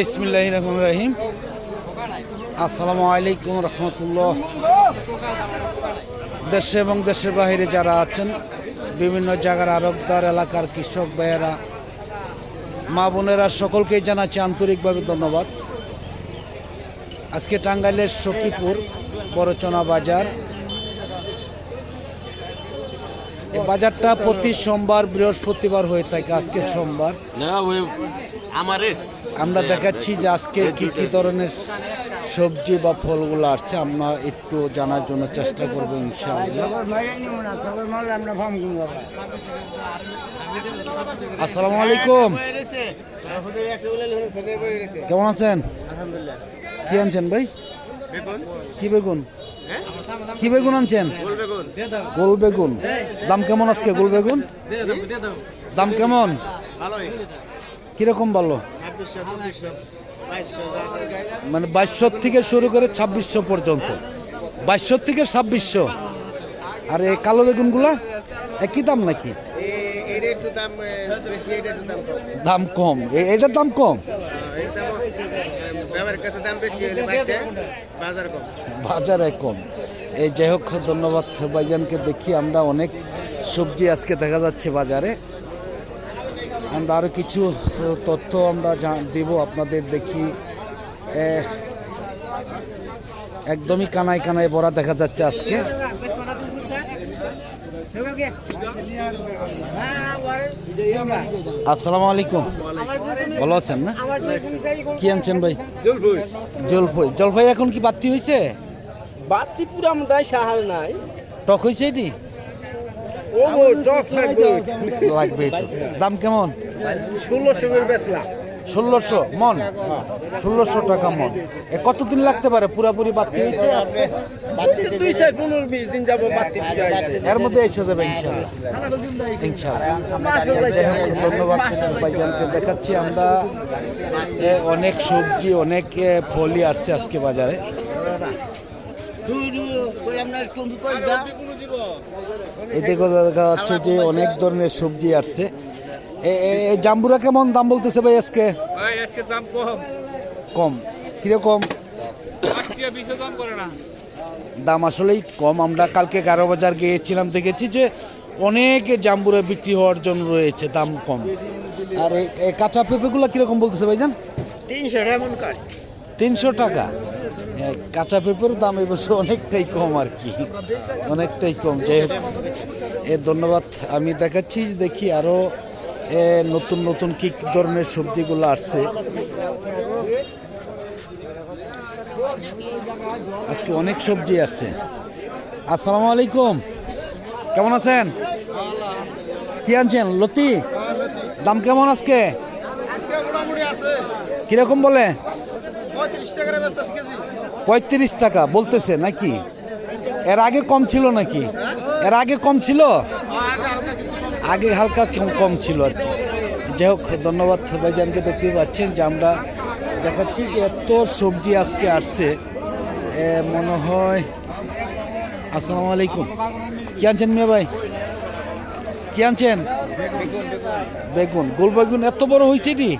বিসমিল্লাহ রহমান রহিম আসসালামু আলাইকুম রহমতুল্লাহ। দেশে এবং দেশের বাইরে যারা আছেন, বিভিন্ন জায়গার আরবদার এলাকার কৃষক ভাইয়েরা, মা বোনেরা, সকলকেই জানাচ্ছি আন্তরিকভাবে ধন্যবাদ। আজকে টাঙ্গাইলের সখীপুর বড়চনা বাজার। বাজারটা প্রতি সোমবার, বৃহস্পতিবার হয়ে থাকে আজকে সোমবার। আমারে আমরা দেখাচ্ছি যে আজকে কি কি ধরনের সবজি বা ফলগুলো আসছে, আমরা একটু জানার জন্য চেষ্টা করব ইনশাআল্লাহ। আসসালামু আলাইকুম। কেমন আছেন? কি আনছেন ভাই? কি বেগুন? কি বেগুন আনছেন? গোল বেগুন। দাম কেমন আজকে গোল বেগুন? দাম কেমন? কীরকম ভালো? মানে বাইশশো থেকে শুরু করে ছাব্বিশশো পর্যন্ত। বাইশশো থেকে ছাব্বিশশো। আর এই কালো বেগুনগুলা একই দাম নাকি? দাম কম। এটার দাম কম? বাজারে কম। এই যাই হোক, ধন্যবাদ ভাইজানকে দেখি আমরা অনেক সবজি আজকে দেখা যাচ্ছে বাজারে। আমরা আরও কিছু তথ্য আমরা দিব আপনাদের দেখি। একদমই কানায় কানায় ভরা দেখা যাচ্ছে আজকে। আসসালামু আলাইকুম। ভালো আছেন না? কি আনছেন ভাই? জলফই। জলফই এখন কি বাড়তি হয়েছে? বাতি পুরা মদাই সাহাল নাই। টক হয়েছে এটি? লাগবে দাম কেমন ষোলোশো করে বেচলাম। ষোলোশো? মন? ষোলোশো টাকা মন। এ কতদিন লাগতে পারে পুরাপুরি বাড়তি? হইতে আসতে বাতি এর মধ্যে এসে যাবে ইনশাল্লাহ ইনশাল্লাহ ধন্যবাদ ভাইজানকে। দেখাচ্ছি আমরা এ, অনেক সবজি অনেক ফলই আসছে আজকে বাজারে। এদিকে দেখা যাচ্ছে যে অনেক ধরনের সবজি আসছে। জাম্বুরা কেমন দাম বলতেছে ভাই আজকে? দাম কম। কম। কীরকম? দাম করে না। দাম আসলেই কম। আমরা কালকে গারো বাজার গিয়েছিলাম দেখেছি যে অনেক জাম্বুরা বিক্রি হওয়ার জন্য রয়েছে দাম কম। আর এই কাঁচা পেঁপেগুলো কীরকম বলতেছে ভাইজান? তিনশো তিনশো টাকা। কাঁচা পেঁপের দাম এবছর অনেকটাই কম আর কি। অনেকটাই কম। যাই হোক এ ধন্যবাদ। আমি দেখাচ্ছি দেখি আরও এ, নতুন নতুন কি ধরনের সবজিগুলো আসছে। আজকে অনেক সবজি আসছে। আসসালামু আলাইকুম। কেমন আছেন? কি আনছেন? লতি? দাম কেমন আজকে? কীরকম বলে? পঁয়ত্রিশ টাকা বলতেছে নাকি? এর আগে কম ছিল নাকি? এর আগে কম ছিল? আগে হালকা কম- ছিল আর কি। যাই হোক ধন্যবাদ ভাইজানকে দেখতে পাচ্ছেন যে আমরা দেখাচ্ছি যে এত সবজি আজকে আসছে। এ, মনে হয় আসসালামু আলাইকুম। কি আনছেন মেয়ে ভাই? কি আনছেন? বেগুন। গোল বেগুন এত বড় হয়েছে এটি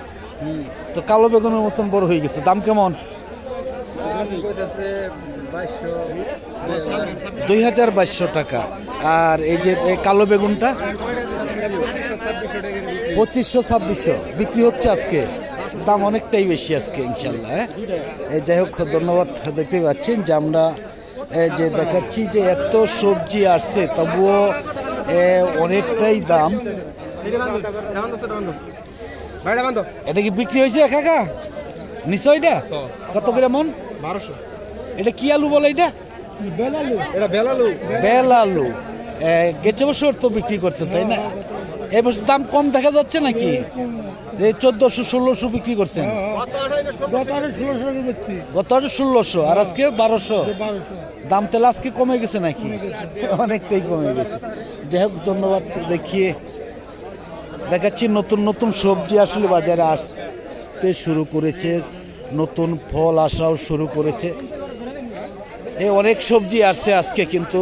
তো কালো বেগুনের মতন বড় হয়ে গেছে। দাম কেমন? দুই হাজার বাইশশো টাকা। আর এই যে কালো বেগুনটা? পঁচিশশো ছাব্বিশশো। বিক্রি হচ্ছে আজকে। দাম অনেকটাই বেশি আজকে ইনশাল্লাহ হ্যাঁ? এই যাই হোক ধন্যবাদ দেখতে পাচ্ছেন যে আমরা যে দেখাচ্ছি যে এত সবজি আসছে তবুও অনেকটাই দাম। এটা কি বিক্রি হয়েছে কাকা নিশ্চয় এটা? কত করে মন? বারোশো। এটা কি আলু বলে এটা? এটা বেলালু। বেল আলু এ, গেছে বছর তো বিক্রি করছে তাই না? এই বছর দাম কম দেখা যাচ্ছে নাকি? এই চোদ্দশো ষোলোশো বিক্রি করছেন। গত আরও ষোলোশো আর আজকে বারোশো। দাম তেল আজকে কমে গেছে নাকি? অনেকটাই কমে গেছে। যাই হোক ধন্যবাদ দেখিয়ে দেখাচ্ছি নতুন নতুন সবজি আসলে বাজারে আসতে শুরু করেছে। নতুন ফল আসাও শুরু করেছে। এই অনেক সবজি আসছে আজকে কিন্তু।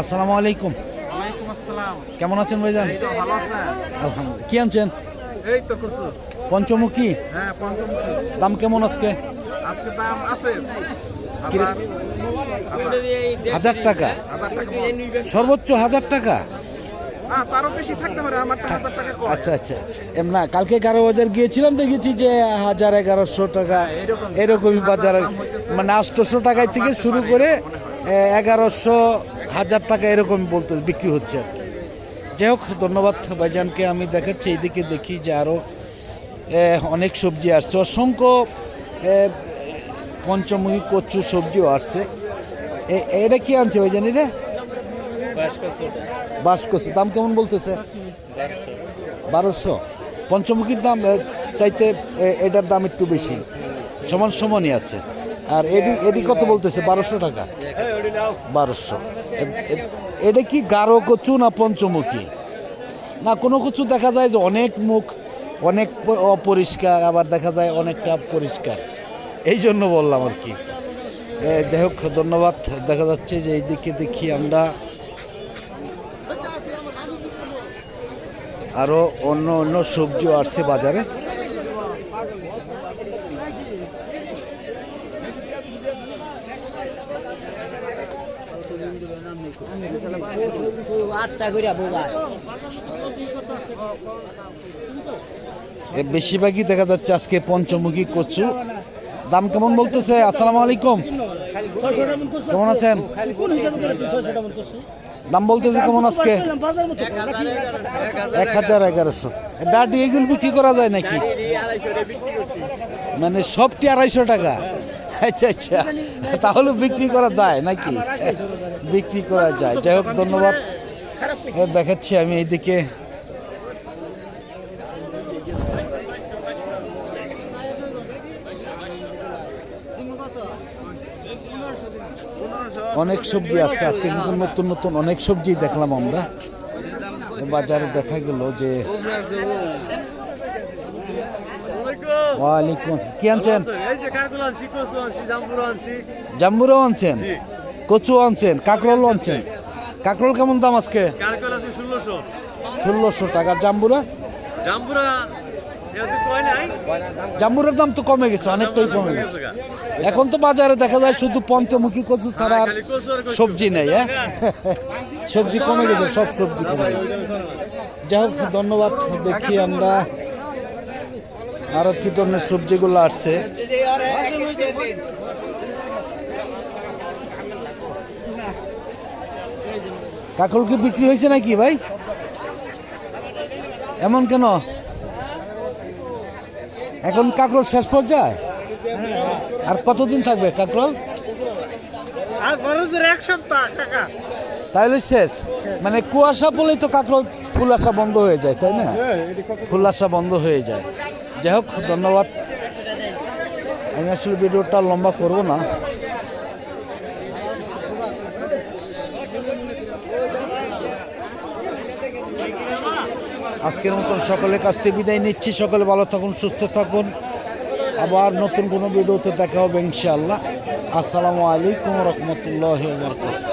আসসালামু আলাইকুম। কেমন আছেন ভাইজান? আলহামদুলিল্লাহ। কি আনছেন? এই তো পঞ্চমুখী? হ্যাঁ পঞ্চমুখী। দাম কেমন আজকে? আজকে দাম আছে। হাজার টাকা। সর্বোচ্চ হাজার টাকা? আচ্ছা আচ্ছা। না কালকে এগারো বাজার গিয়েছিলাম দেখেছি যে হাজার এগারোশো টাকা এরকমই বাজার মানে আটশোশো টাকায় থেকে শুরু করে এগারোশো হাজার টাকা এরকম বলতে বিক্রি হচ্ছে আর কি। যাই হোক ধন্যবাদ ভাইজানকে আমি দেখাচ্ছি এইদিকে দেখি যে আরও অনেক সবজি আসছে। অসংখ্য পঞ্চমুখী কচু সবজিও আসছে। এটা কি আনছে ওই জানি রে? বাস কচু দাম কেমন বলতেছে? বারোশো। পঞ্চমুখীর দাম চাইতে এটার দাম একটু বেশি। সমান সমানই আছে। আর এডি এডি কত বলতেছে? বারোশো টাকা? বারোশো। এটা কি গাঢ় কচু না পঞ্চমুখী? না, কোনো কিছু দেখা যায় যে অনেক মুখ, অনেক অপরিষ্কার, আবার দেখা যায় অনেকটা পরিষ্কার। এই জন্য বললাম আর কি। যাই হোক, ধন্যবাদ। দেখা যাচ্ছে যে এইদিকে দেখি আমরা আরও অন্য অন্য সবজিও আসছে বাজারে। বেশিরভাগই দেখা যাচ্ছে আজকে পঞ্চমুখী কচু। দাম কেমন বলতেছে? আসসালামু আলাইকুম। কেমন আছেন? দাম বলতেছে কেমন আজকে? এক হাজার এগারোশো। ডাটি এগুলো বিক্রি করা যায় নাকি? মানে সবটি আড়াইশো টাকা। আচ্ছা আচ্ছা। তাহলে বিক্রি করা যায় নাকি? বিক্রি করা যায়। যাই হোক, ধন্যবাদ। দেখাচ্ছি আমি এইদিকে। অনেক সবজি আসছে আজকে কিন্তু নতুন নতুন অনেক সবজি দেখলাম আমরা। বাজারে দেখা গেল যে ওয়ালাইকুম আসসালাম। কি আনছেন? জাম্বুরাও আনছেন কচু আনছেন কাকরোল আনছেন। কাকরোল কেমন দাম আজকে? ষোলোশো টাকা। জাম্বুরা? জাম্বুরা জাম্বুরের দাম তো কমে গেছে, অনেকটাই কমে গেছে। এখন তো বাজারে দেখা যায় শুধু পঞ্চমুখী কচু ছাড়া আর সবজি নেই হ্যাঁ? সবজি কমে গেছে, সব সবজি কমে গেছে। যাই হোক, ধন্যবাদ, দেখি আমরা আরও কি ধরনের সবজিগুলো আসছে। কাকল কি বিক্রি হয়েছে নাকি ভাই? এমন কেন? এখন কাকরোল শেষ পর্যায়ে? আর কতদিন থাকবে কাকরোল? তাহলে শেষ। মানে কুয়াশা বলেই তো কাকরোল ফুল আসা বন্ধ হয়ে যায় তাই না? ফুল আসা বন্ধ হয়ে যায়। যাই হোক ধন্যবাদ। আমি আসলে ভিডিওটা লম্বা করব না। আজকের মতন সকলের কাছ থেকে বিদায় নিচ্ছি। সকলে ভালো থাকুন, সুস্থ থাকুন। আবার নতুন কোনো ভিডিওতে দেখা হবে ইনশাআল্লাহ। আসসালামু আলাইকুম রহমতুল্লাহ বরকত